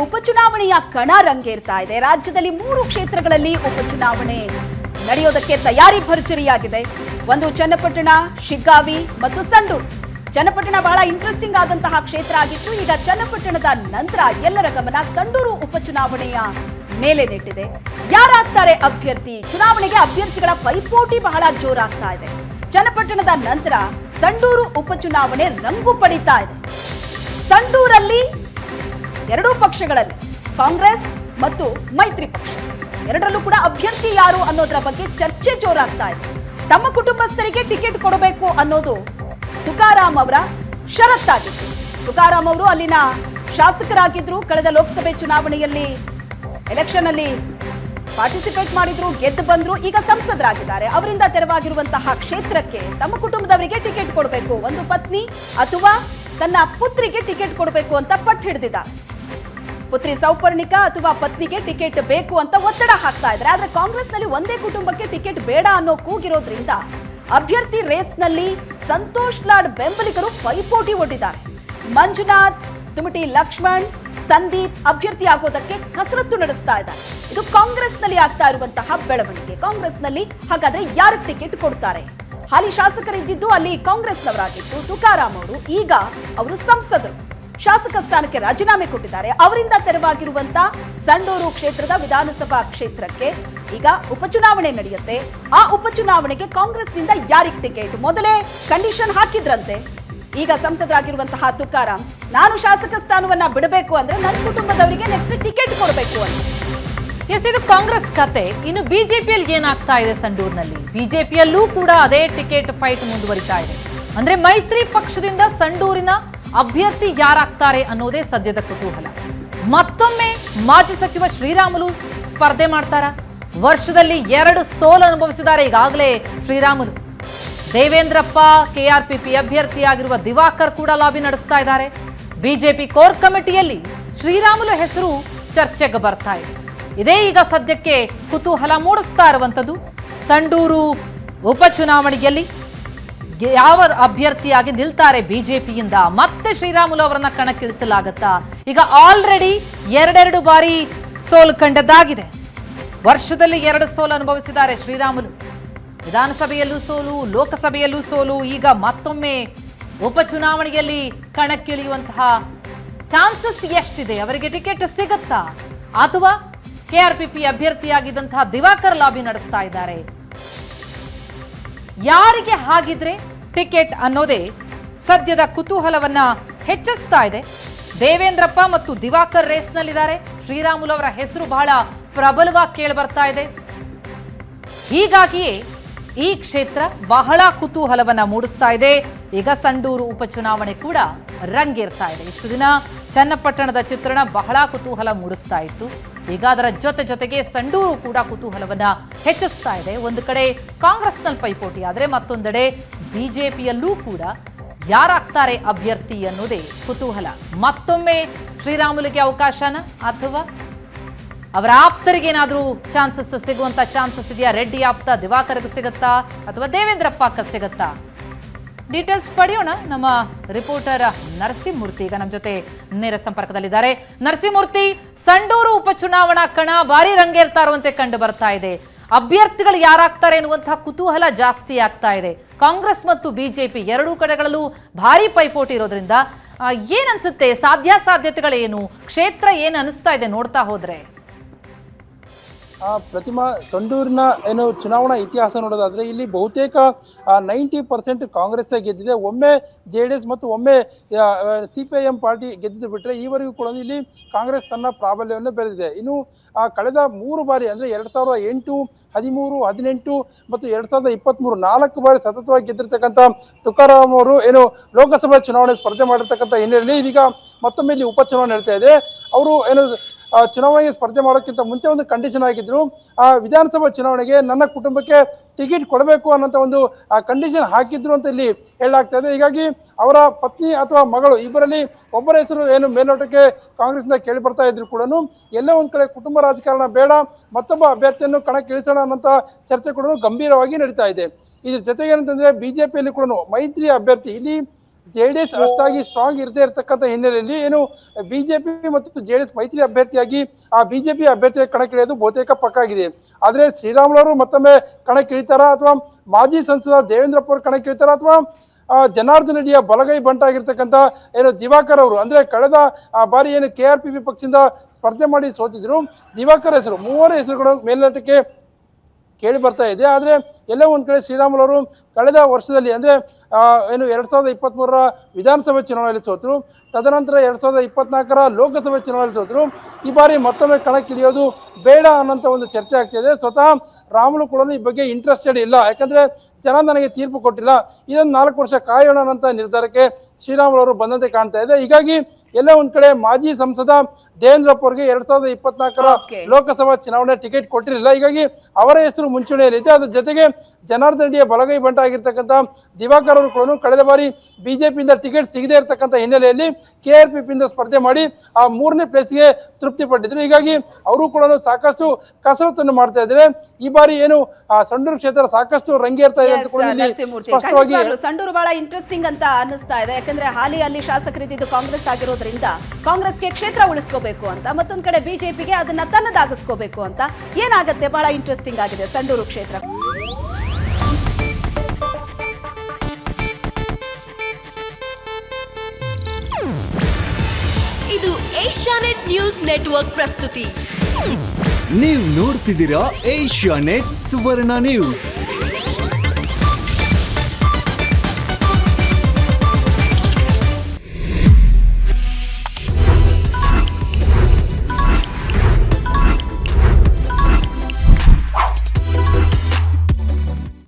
ಉಪಚುನಾವಣೆಯ ಕಣ ರಂಗೇರ್ತಾ ಇದೆ. ರಾಜ್ಯದಲ್ಲಿ ಮೂರು ಕ್ಷೇತ್ರಗಳಲ್ಲಿ ಉಪಚುನಾವಣೆ ನಡೆಯೋದಕ್ಕೆ ತಯಾರಿ ಭರ್ಜರಿಯಾಗಿದೆ. ಒಂದು ಚನ್ನಪಟ್ಟಣ, ಶಿಗ್ಗಾವಿ ಮತ್ತು ಸಂಡೂರು. ಚನ್ನಪಟ್ಟಣ ಬಹಳ ಇಂಟ್ರೆಸ್ಟಿಂಗ್ ಆದಂತಹ ಕ್ಷೇತ್ರ ಆಗಿತ್ತು. ಈಗ ಚನ್ನಪಟ್ಟಣದ ನಂತರ ಎಲ್ಲರ ಗಮನ ಸಂಡೂರು ಉಪಚುನಾವಣೆಯ ಮೇಲೆ ನೆಟ್ಟಿದೆ. ಯಾರಾಗ್ತಾರೆ ಅಭ್ಯರ್ಥಿ? ಚುನಾವಣೆಗೆ ಅಭ್ಯರ್ಥಿಗಳ ಪೈಪೋಟಿ ಬಹಳ ಜೋರಾಗ್ತಾ ಇದೆ. ಚನ್ನಪಟ್ಟಣದ ನಂತರ ಸಂಡೂರು ಉಪಚುನಾವಣೆ ರಂಗು ಪಡಿತಾ ಇದೆ. ಸಂಡೂರಲ್ಲಿ ಎರಡೂ ಪಕ್ಷಗಳಲ್ಲಿ ಕಾಂಗ್ರೆಸ್ ಮತ್ತು ಮೈತ್ರಿ ಪಕ್ಷ. ಎರಡರಲ್ಲೂ ಕೂಡ ಅಭ್ಯರ್ಥಿ ಯಾರು ಅನ್ನೋದರ ಬಗ್ಗೆ ಚರ್ಚೆ ಜೋರಾಗ್ತಾ ಇದೆ. ತಮ್ಮ ಕುಟುಂಬಸ್ಥರಿಗೆ ಟಿಕೆಟ್ ಕೊಡಬೇಕು ಅನ್ನೋದು ತುಕಾರಾಮ್ ಅವರ ಷರತ್ತಾಗಿತ್ತು. ತುಕಾರಾಮ್ ಅವರು ಅಲ್ಲಿನ ಶಾಸಕರಾಗಿದ್ರು. ಕಳೆದ ಲೋಕಸಭೆ ಚುನಾವಣೆಯಲ್ಲಿ ಎಲೆಕ್ಷನ್ ಅಲ್ಲಿ ಪಾರ್ಟಿಸಿಪೇಟ್ ಮಾಡಿದ್ರು, ಗೆದ್ದು ಬಂದ್ರು, ಈಗ ಸಂಸದರಾಗಿದ್ದಾರೆ. ಅವರಿಂದ ತೆರವಾಗಿರುವಂತಹ ಕ್ಷೇತ್ರಕ್ಕೆ ತಮ್ಮ ಕುಟುಂಬದವರಿಗೆ ಟಿಕೆಟ್ ಕೊಡಬೇಕು. ಒಂದು ಪತ್ನಿ ಅಥವಾ ತನ್ನ ಪುತ್ರಿಗೆ ಟಿಕೆಟ್ ಕೊಡಬೇಕು ಅಂತ ಪಟ್ಟು ಹಿಡಿದಿದ್ದಾರೆ. ಪುತ್ರಿ ಸೌಪರ್ಣಿಕಾ ಅಥವಾ ಪತ್ನಿಗೆ ಟಿಕೆಟ್ ಬೇಕು ಅಂತ ಒತ್ತಡ ಹಾಕ್ತಾ ಇದ್ದಾರೆ. ಆದ್ರೆ ಕಾಂಗ್ರೆಸ್ನಲ್ಲಿ ಒಂದೇ ಕುಟುಂಬಕ್ಕೆ ಟಿಕೆಟ್ ಬೇಡ ಅನ್ನೋ ಕೂಗಿರೋದ್ರಿಂದ ಅಭ್ಯರ್ಥಿ ರೇಸ್ನಲ್ಲಿ ಸಂತೋಷ್ ಲಾಡ್ ಬೆಂಬಲಿಗರು ಪೈಪೋಟಿ ಒಡ್ಡಿದ್ದಾರೆ. ಮಂಜುನಾಥ್ ತುಮಟಿ ಲಕ್ಷ್ಮಣ್, ಸಂದೀಪ್ ಅಭ್ಯರ್ಥಿ ಆಗೋದಕ್ಕೆ ಕಸರತ್ತು ನಡೆಸ್ತಾ ಇದ್ದಾರೆ. ಇದು ಕಾಂಗ್ರೆಸ್ನಲ್ಲಿ ಆಗ್ತಾ ಇರುವಂತಹ ಬೆಳವಣಿಗೆ. ಕಾಂಗ್ರೆಸ್ನಲ್ಲಿ ಹಾಗಾದ್ರೆ ಯಾರು ಟಿಕೆಟ್ ಕೊಡ್ತಾರೆ? ಹಾಲಿ ಶಾಸಕರಿದ್ದಿದ್ದು ಅಲ್ಲಿ ಕಾಂಗ್ರೆಸ್ನವರಾಗಿದ್ದು ತುಕಾರಾಮ್ ಅವರು. ಈಗ ಅವರು ಸಂಸದರು. ಶಾಸಕ ಸ್ಥಾನಕ್ಕೆ ರಾಜೀನಾಮೆ ಕೊಟ್ಟಿದ್ದಾರೆ. ಅವರಿಂದ ತೆರವಾಗಿರುವಂತ ಸಂಡೂರು ಕ್ಷೇತ್ರದ ವಿಧಾನಸಭಾ ಕ್ಷೇತ್ರಕ್ಕೆ ಈಗ ಉಪಚುನಾವಣೆ ನಡೆಯುತ್ತೆ. ಆ ಉಪಚುನಾವಣೆಗೆ ಕಾಂಗ್ರೆಸ್ನಿಂದ ಯಾರಿಗೆ ಟಿಕೆಟ್? ಮೊದಲೇ ಕಂಡೀಷನ್ ಹಾಕಿದ್ರಂತೆ. ಈಗ ಸಂಸದರಾಗಿರುವಂತಹ ತುಕಾರಾಂ ನಾನು ಶಾಸಕ ಸ್ಥಾನವನ್ನ ಬಿಡಬೇಕು ಅಂದ್ರೆ ನನ್ನ ಕುಟುಂಬದವರಿಗೆ ನೆಕ್ಸ್ಟ್ ಟಿಕೆಟ್ ಕೊಡಬೇಕು ಅಂತ. ಎಸ್ ಇದು ಕಾಂಗ್ರೆಸ್ ಕತೆ. ಇನ್ನು ಬಿಜೆಪಿಯಲ್ಲಿ ಏನಾಗ್ತಾ ಇದೆ ಸಂಡೂರಿನಲ್ಲಿ? ಬಿಜೆಪಿಯಲ್ಲೂ ಕೂಡ ಅದೇ ಟಿಕೆಟ್ ಫೈಟ್ ಮುಂದುವರಿತಾ ಇದೆ. ಅಂದ್ರೆ ಮೈತ್ರಿ ಪಕ್ಷದಿಂದ ಸಂಡೂರಿನ ಅಭ್ಯರ್ಥಿ ಯಾರಾಗ್ತಾರೆ ಅನ್ನೋದೇ ಸದ್ಯದ ಕುತೂಹಲ. ಮತ್ತೊಮ್ಮೆ ಮಾಜಿ ಸಚಿವ ಶ್ರೀರಾಮುಲು ಸ್ಪರ್ಧೆ ಮಾಡ್ತಾರ? ವರ್ಷದಲ್ಲಿ ಎರಡು ಸೋಲು ಅನುಭವಿಸಿದ್ದಾರೆ ಈಗಾಗಲೇ ಶ್ರೀರಾಮುಲು. ದೇವೇಂದ್ರಪ್ಪ, ಕೆಆರ್ಪಿಪಿ ಅಭ್ಯರ್ಥಿಯಾಗಿರುವ ದಿವಾಕರ್ ಕೂಡ ಲಾಬಿ ನಡೆಸ್ತಾ ಇದ್ದಾರೆ. ಬಿಜೆಪಿ ಕೋರ್ ಕಮಿಟಿಯಲ್ಲಿ ಶ್ರೀರಾಮುಲು ಹೆಸರು ಚರ್ಚೆಗೆ ಬರ್ತಾ ಇದೆ. ಇದೇ ಈಗ ಸದ್ಯಕ್ಕೆ ಕುತೂಹಲ ಮೂಡಿಸ್ತಾ ಇರುವಂಥದ್ದು. ಸಂಡೂರು ಉಪಚುನಾವಣೆಯಲ್ಲಿ ಯಾವ ಅಭ್ಯರ್ಥಿಯಾಗಿ ನಿಲ್ತಾರೆ ಬಿಜೆಪಿಯಿಂದ? ಮತ್ತೆ ಶ್ರೀರಾಮುಲು ಅವರನ್ನ ಕಣಕ್ಕಿಳಿಸಲಾಗತ್ತಾ? ಈಗ ಆಲ್ರೆಡಿ ಎರಡೆರಡು ಬಾರಿ ಸೋಲು ಕಂಡದ್ದಾಗಿದೆ. ವರ್ಷದಲ್ಲಿ ಎರಡು ಸೋಲು ಅನುಭವಿಸಿದ್ದಾರೆ ಶ್ರೀರಾಮುಲು. ವಿಧಾನಸಭೆಯಲ್ಲೂ ಸೋಲು, ಲೋಕಸಭೆಯಲ್ಲೂ ಸೋಲು, ಈಗ ಮತ್ತೊಮ್ಮೆ ಉಪಚುನಾವಣೆಯಲ್ಲಿ ಕಣಕ್ಕಿಳಿಯುವಂತಹ ಚಾನ್ಸಸ್ ಎಷ್ಟಿದೆ? ಅವರಿಗೆ ಟಿಕೆಟ್ ಸಿಗುತ್ತಾ? ಅಥವಾ ಕೆಆರ್ಪಿಪಿ ಅಭ್ಯರ್ಥಿಯಾಗಿದ್ದಂತಹ ದಿವಾಕರ್ ಲಾಬಿ ನಡೆಸ್ತಾ ಇದ್ದಾರೆ. ಯಾರಿಗೆ ಹಾಗಿದ್ರೆ ಟಿಕೆಟ್ ಅನ್ನೋದೇ ಸದ್ಯದ ಕುತೂಹಲವನ್ನ ಹೆಚ್ಚಿಸ್ತಾ ಇದೆ. ದೇವೇಂದ್ರಪ್ಪ ಮತ್ತು ದಿವಾಕರ್ ರೇಸ್ನಲ್ಲಿದ್ದಾರೆ. ಅವರ ಹೆಸರು ಬಹಳ ಪ್ರಬಲವಾಗಿ ಕೇಳಿ ಬರ್ತಾ ಇದೆ. ಹೀಗಾಗಿಯೇ ಈ ಕ್ಷೇತ್ರ ಬಹಳ ಕುತೂಹಲವನ್ನ ಮೂಡಿಸ್ತಾ ಇದೆ. ಈಗ ಸಂಡೂರು ಉಪಚುನಾವಣೆ ಕೂಡ ರಂಗೇರ್ತಾ ಇದೆ. ಇಷ್ಟು ದಿನ ಚನ್ನಪಟ್ಟಣದ ಚಿತ್ರಣ ಬಹಳ ಕುತೂಹಲ ಮೂಡಿಸ್ತಾ ಇತ್ತು. ಈಗ ಅದರ ಜೊತೆ ಜೊತೆಗೆ ಸಂಡೂರು ಕೂಡ ಕುತೂಹಲವನ್ನ ಹೆಚ್ಚಿಸ್ತಾ ಇದೆ. ಒಂದು ಕಡೆ ಕಾಂಗ್ರೆಸ್ನಲ್ಲಿ ಪೈಪೋಟಿ ಆದರೆ ಮತ್ತೊಂದೆಡೆ ಬಿಜೆಪಿಯಲ್ಲೂ ಕೂಡ ಯಾರಾಗ್ತಾರೆ ಅಭ್ಯರ್ಥಿ ಅನ್ನೋದೇ ಕುತೂಹಲ. ಮತ್ತೊಮ್ಮೆ ಶ್ರೀರಾಮುಲಿಗೆ ಅವಕಾಶನ ಅಥವಾ ಅವರ ಆಪ್ತರಿಗೆ ಏನಾದರೂ ಚಾನ್ಸಸ್ ಸಿಗುವಂತ ಚಾನ್ಸಸ್ ಇದೆಯಾ? ರೆಡ್ಡಿ ಆಪ್ತ, ದಿವಾಕರ್ಗೆ ಸಿಗುತ್ತಾ ಅಥವಾ ದೇವೇಂದ್ರಪ್ಪ ಸಿಗುತ್ತಾ? ಡೀಟೇಲ್ಸ್ ಪಡೆಯೋಣ. ನಮ್ಮ ರಿಪೋರ್ಟರ್ ನರಸಿಂಹಮೂರ್ತಿ ಈಗ ನಮ್ಮ ಜೊತೆ ನೇರ ಸಂಪರ್ಕದಲ್ಲಿದ್ದಾರೆ. ನರಸಿಂಹಮೂರ್ತಿ ಸಂಡೂರು ಉಪಚುನಾವಣಾ ಕಣ ಭಾರಿ ರಂಗೇರ್ತಾ ಇರುವಂತೆ ಕಂಡು ಬರ್ತಾ ಇದೆ. ಅಭ್ಯರ್ಥಿಗಳು ಯಾರಾಗ್ತಾರೆ ಎನ್ನುವಂತಹ ಕುತೂಹಲ ಜಾಸ್ತಿ ಆಗ್ತಾ ಇದೆ. ಕಾಂಗ್ರೆಸ್ ಮತ್ತು ಬಿಜೆಪಿ ಎರಡೂ ಕಡೆಗಳಲ್ಲೂ ಭಾರಿ ಪೈಪೋಟಿ ಇರೋದ್ರಿಂದ ಏನನ್ಸುತ್ತೆ ಸಾಧ್ಯಾಸಾಧ್ಯತೆಗಳೇನು ಕ್ಷೇತ್ರ ಏನು ಅನಿಸ್ತಾ ಇದೆ ನೋಡ್ತಾ ಹೋದ್ರೆ? ಪ್ರತಿಮಾ ಸಂಡೂರಿನ ಏನು ಚುನಾವಣಾ ಇತಿಹಾಸ ನೋಡೋದಾದ್ರೆ ಇಲ್ಲಿ ಬಹುತೇಕ ನೈಂಟಿ ಪರ್ಸೆಂಟ್ ಕಾಂಗ್ರೆಸ್ ಗೆದ್ದಿದೆ. ಒಮ್ಮೆ ಜೆ ಡಿ ಎಸ್ ಮತ್ತು ಒಮ್ಮೆ C P I M party ಗೆದ್ದಿದ್ದು ಬಿಟ್ಟರೆ ಈವರೆಗೂ ಕೂಡ ಇಲ್ಲಿ ಕಾಂಗ್ರೆಸ್ ತನ್ನ ಪ್ರಾಬಲ್ಯವನ್ನು ಬೆಳೆದಿದೆ. ಇನ್ನು ಕಳೆದ ಮೂರು ಬಾರಿ ಅಂದ್ರೆ ಎರಡ್ ಸಾವಿರದ ಎಂಟು, ಹದಿಮೂರು, ಹದಿನೆಂಟು ಮತ್ತು ಎರಡ್ ಸಾವಿರದ ಇಪ್ಪತ್ಮೂರು ನಾಲ್ಕು ಬಾರಿ ಸತತವಾಗಿ ಗೆದ್ದಿರ್ತಕ್ಕಂಥ ತುಕಾರಾಮ್ ಅವರು ಏನು ಲೋಕಸಭಾ ಚುನಾವಣೆ ಸ್ಪರ್ಧೆ ಮಾಡಿರ್ತಕ್ಕಂಥ ಹಿನ್ನೆಲೆಯಲ್ಲಿ ಇದೀಗ ಮತ್ತೊಮ್ಮೆ ಇಲ್ಲಿ ಉಪಚುನಾವಣೆ ನಡೀತಾ ಇದೆ. ಅವರು ಏನು ಚುನಾವಣೆಗೆ ಸ್ಪರ್ಧೆ ಮಾಡೋಕ್ಕಿಂತ ಮುಂಚೆ ಒಂದು ಕಂಡೀಷನ್ ಹಾಕಿದ್ರು ಆ ವಿಧಾನಸಭಾ ಚುನಾವಣೆಗೆ ನನ್ನ ಕುಟುಂಬಕ್ಕೆ ಟಿಕೆಟ್ ಕೊಡಬೇಕು ಅನ್ನೋಂಥ ಒಂದು ಕಂಡೀಷನ್ ಹಾಕಿದ್ರು ಅಂತ ಇಲ್ಲಿ ಹೇಳಲಾಗ್ತಾ ಇದೆ. ಹೀಗಾಗಿ ಅವರ ಪತ್ನಿ ಅಥವಾ ಮಗಳು ಇಬ್ಬರಲ್ಲಿ ಒಬ್ಬರ ಹೆಸರು ಏನು ಮೇಲ್ನೋಟಕ್ಕೆ ಕಾಂಗ್ರೆಸ್ನ ಕೇಳಿ ಬರ್ತಾ ಇದ್ರು ಕೂಡ ಎಲ್ಲೋ ಒಂದು ಕಡೆ ಕುಟುಂಬ ರಾಜಕಾರಣ ಬೇಡ, ಮತ್ತೊಬ್ಬ ಅಭ್ಯರ್ಥಿಯನ್ನು ಕಣಕ್ಕೆ ಇಳಿಸೋಣ ಅನ್ನೋಂಥ ಚರ್ಚೆ ಕೂಡ ಗಂಭೀರವಾಗಿ ನಡೀತಾ ಇದೆ. ಇದ್ರ ಜೊತೆಗೆ ಏನಂತಂದ್ರೆ ಬಿಜೆಪಿಯಲ್ಲಿ ಕೂಡ ಮೈತ್ರಿ ಅಭ್ಯರ್ಥಿ ಇಲ್ಲಿ ಜೆ ಡಿ ಎಸ್ ಅಷ್ಟಾಗಿ ಸ್ಟ್ರಾಂಗ್ ಇರದೇ ಇರತಕ್ಕಂತ ಹಿನ್ನೆಲೆಯಲ್ಲಿ ಏನು ಬಿಜೆಪಿ ಮತ್ತು ಜೆ ಡಿ ಎಸ್ ಮೈತ್ರಿ ಅಭ್ಯರ್ಥಿಯಾಗಿ ಆ ಬಿಜೆಪಿ ಅಭ್ಯರ್ಥಿಯ ಕಣಕ್ಕಿಳಿಯೋದು ಬಹುತೇಕ ಪಕ್ಕ ಆಗಿದೆ. ಆದ್ರೆ ಶ್ರೀರಾಮುಲವರು ಮತ್ತೊಮ್ಮೆ ಕಣಕ್ಕಿಳಿತಾರ ಅಥವಾ ಮಾಜಿ ಸಂಸದ ದೇವೇಂದ್ರಪ್ಪ ಅವರು ಕಣಕ್ಕಿಳಿತಾರ ಅಥವಾ ಆ, ಬಲಗೈ ರೆಡ್ಡಿಯ ಬಲಗೈ ಬಂಟಾಗಿರ್ತಕ್ಕಂಥ ಏನು ದಿವಾಕರ್ ಅವರು? ಅಂದ್ರೆ ಕಳೆದ ಆ ಬಾರಿ ಏನು ಕೆ ಆರ್ ಪಿ ಪಿ ಪಕ್ಷದಿಂದ ಸ್ಪರ್ಧೆ ಮಾಡಿ ಸೋತಿದ್ರು. ದಿವಾಕರ್ ಹೆಸರು ಮೂವರ ಹೆಸರುಗಳು ಮೇಲ್ನೋಟಕ್ಕೆ ಕೇಳಿ ಬರ್ತಾ ಇದೆ. ಆದರೆ ಎಲ್ಲೋ ಒಂದು ಕಡೆ ಶ್ರೀರಾಮುಲವರು ಕಳೆದ ವರ್ಷದಲ್ಲಿ ಅಂದರೆ ಏನು ಎರಡು ಸಾವಿರದ ಇಪ್ಪತ್ತ್ಮೂರರ ವಿಧಾನಸಭೆ ಚುನಾವಣೆಯಲ್ಲಿ ಸೋತರು, ತದನಂತರ ಎರಡು ಸಾವಿರದ ಇಪ್ಪತ್ನಾಲ್ಕರ ಲೋಕಸಭೆ ಚುನಾವಣೆಯಲ್ಲಿ ಸೋತರು, ಈ ಬಾರಿ ಮತ್ತೊಮ್ಮೆ ಕಣಕ್ಕಿಳಿಯೋದು ಬೇಡ ಅನ್ನೋಂಥ ಒಂದು ಚರ್ಚೆ ಆಗ್ತಿದೆ. ಸ್ವತಃ ರಾಮುಲು ಕೂಡ ಈ ಬಗ್ಗೆ ಇಂಟ್ರೆಸ್ಟೆಡ್ ಇಲ್ಲ. ಯಾಕಂದರೆ ಜನ ನನಗೆ ತೀರ್ಪು ಕೊಟ್ಟಿಲ್ಲ. ಇದನ್ನು ನಾಲ್ಕು ವರ್ಷ ಕಾಯೋಣ ಅಂತ ನಿರ್ಧಾರಕ್ಕೆ ಶ್ರೀರಾಮುಲು ಅವರು ಬಂದಂತೆ ಕಾಣ್ತಾ ಇದೆ. ಹೀಗಾಗಿ ಎಲ್ಲ ಒಂದ್ ಕಡೆ ಮಾಜಿ ಸಂಸದ ದೇವೇಂದ್ರಪ್ಪ ಅವರಿಗೆ ಎರಡ್ ಸಾವಿರದ ಇಪ್ಪತ್ನಾಲ್ಕರ ಲೋಕಸಭಾ ಚುನಾವಣೆ ಟಿಕೆಟ್ ಕೊಟ್ಟಿರಲಿಲ್ಲ. ಹೀಗಾಗಿ ಅವರ ಹೆಸರು ಮುಂಚೂಣಿಯಲ್ಲಿದೆ ಅದ್ರ ಜೊತೆಗೆ ಜನಾರ್ದನ್ ರೆಡ್ಡಿಯ ಬಲಗೈ ಬಂಟ ಆಗಿರ್ತಕ್ಕಂಥ ದಿವಾಕರ್ ಅವರು ಕೂಡ ಕಳೆದ ಬಾರಿ ಬಿಜೆಪಿಯಿಂದ ಟಿಕೆಟ್ ಸಿಗದೇ ಇರತಕ್ಕಂಥ ಹಿನ್ನೆಲೆಯಲ್ಲಿ ಕೆ ಆರ್ ಪಿ ಪಿಯಿಂದ ಸ್ಪರ್ಧೆ ಮಾಡಿ ಆ ಮೂರನೇ ಪ್ಲೇಸ್ಗೆ ತೃಪ್ತಿ ಪಟ್ಟಿದ್ರು. ಹೀಗಾಗಿ ಅವರು ಕೂಡ ಸಾಕಷ್ಟು ಕಸರತ್ತನ್ನು ಮಾಡ್ತಾ ಇದ್ದಾರೆ. ಈ ಬಾರಿ ಏನು ಆ ಸಂಡೂರು ಕ್ಷೇತ್ರ ಸಾಕಷ್ಟು ರಂಗೇರ್ತಾ ಇದೆ. ನರಸಿಂಹಮೂರ್ತಿ ಸಂಡೂರು ಬಹಳ ಇಂಟ್ರೆಸ್ಟಿಂಗ್ ಅಂತ ಅನಿಸ್ತಾ ಇದೆ. ಯಾಕಂದ್ರೆ ಹಾಲಿ ಅಲ್ಲಿ ಶಾಸಕರಿದ್ದು ಕಾಂಗ್ರೆಸ್ ಆಗಿರೋದ್ರಿಂದ ಕಾಂಗ್ರೆಸ್ಗೆ ಕ್ಷೇತ್ರ ಉಳಿಸ್ಕೋಬೇಕು ಅಂತ ಮತ್ತೊಂದ್ ಕಡೆ ಬಿಜೆಪಿಗೆ ಅದನ್ನ ತನ್ನದಾಗಿಸ್ಕೋಬೇಕು ಅಂತ ಏನಾಗುತ್ತೆ? ಬಹಳ ಇಂಟ್ರೆಸ್ಟಿಂಗ್ ಆಗಿದೆ ಸಂಡೂರು ಕ್ಷೇತ್ರ. ಇದು ಏಷ್ಯಾನೆಟ್ ನ್ಯೂಸ್ ನೆಟ್ವರ್ಕ್ ಪ್ರಸ್ತುತಿ. ನೀವು ನೋಡ್ತಿದ್ದೀರಾ ಏಷ್ಯಾ ನೆಟ್ ಸುವರ್ಣ ನ್ಯೂಸ್.